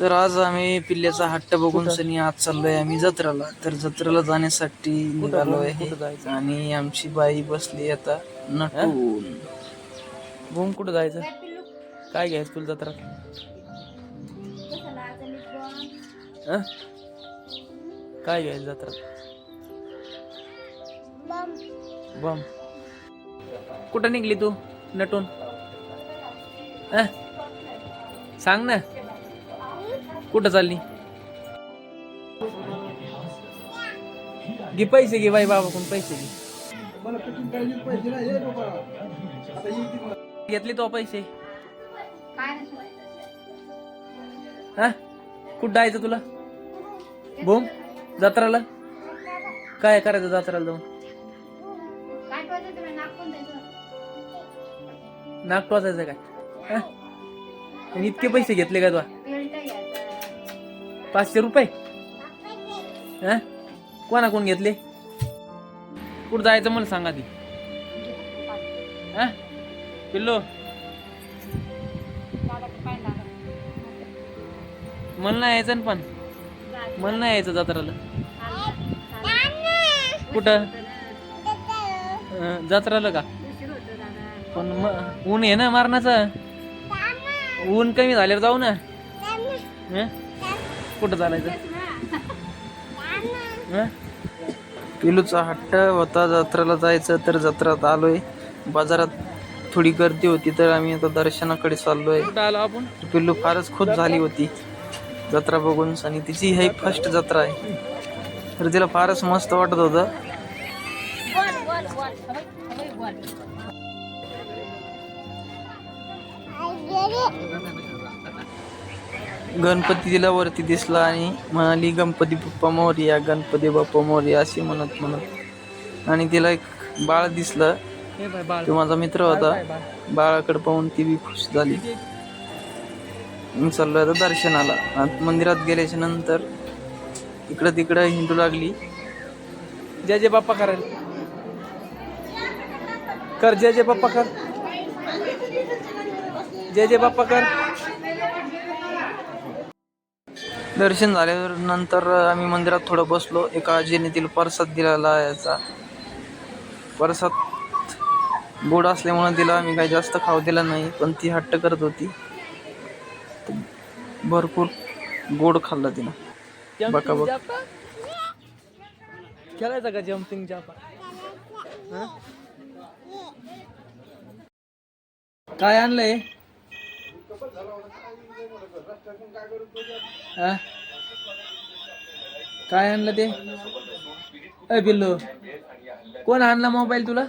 तर आज आम्ही पिल्ल्याचा हट्ट बघून सनी आज चाललोय आम्ही जत्रेला. तर जत्रेला जाण्यासाठी निघालो आहे. आणि आमची बाई बसली आता नटून. भूम कुठं जायचं? काय घ्यायचं तुला जत्रा? काय घ्यायचं जत्रा? बम. कुठं निघली तू नटून? सांग ना. कुठं चालली? घे पैसे घे बाई बाबा कोण पैसे घे. घेतले तो पैसे. हा? कुठं जायचं तुला? बोम जत्राला? काय करायचं जत्राला जाऊन? नाक टोचायचं काय? हा? आणि इतके पैसे घेतले का तुला? पाचशे रुपये? हा? कोणा कोण घेतले? कुठं जायचं मला सांगा ती. हा? पिल्लो? मला नाही यायचं ना पण. मला नाही यायचं जत्राला. कुठं? जत्राला का? पण ऊन आहे ना मारण्याचं? ऊन कमी झाल्यावर जाऊ ना. कुठं चालायचं? हं? पिलूचा हट्ट होता जत्रेला जायचं तर जत्रात आलोय. बाजारात थोडी गर्दी होती तर आम्ही आता दर्शनाकडे चाललोय. कुठं आलो आपण? पिल्लू फारच खुश झाली होती. जत्रा बघून आणि तिची ही फर्स्ट जत्रा आहे. तर तिला फारच मस्त वाटत होतं. गणपती तिला वरती दिसला आणि म्हणाली गणपती बाप्पा मोरया गणपती बाप्पा मोरया अशी म्हणत म्हणत. आणि तिला एक बाळ दिसलं. तो माझा मित्र होता. बाळाकडे पाहून ती बी खुश झाली. मी चाललोय आता दर्शनाला आत मंदिरात गेल्याच्यानंतर इकडं तिकडं हिंडू लागली. जय जय बाप्पा करेल कर जय जय बाप्पा कर. जय जय बाप्पा कर. दर्शन झाल्यावर नंतर आम्ही मंदिरात थोडं बसलो. एका आजीने तिला प्रसाद दिलेला याचा. प्रसाद गोड असल्यामुळे तिला आम्ही काही जास्त खाऊ दिला नाही पण ती हट्ट करत होती. भरपूर गोड खाल्ला तिनं. बका बक खेळायचा का जम्पिंग जापा? काय आणलंय? हा? काय आणलं ते? अय बिल्लू कोण आणला मोबाईल तुला?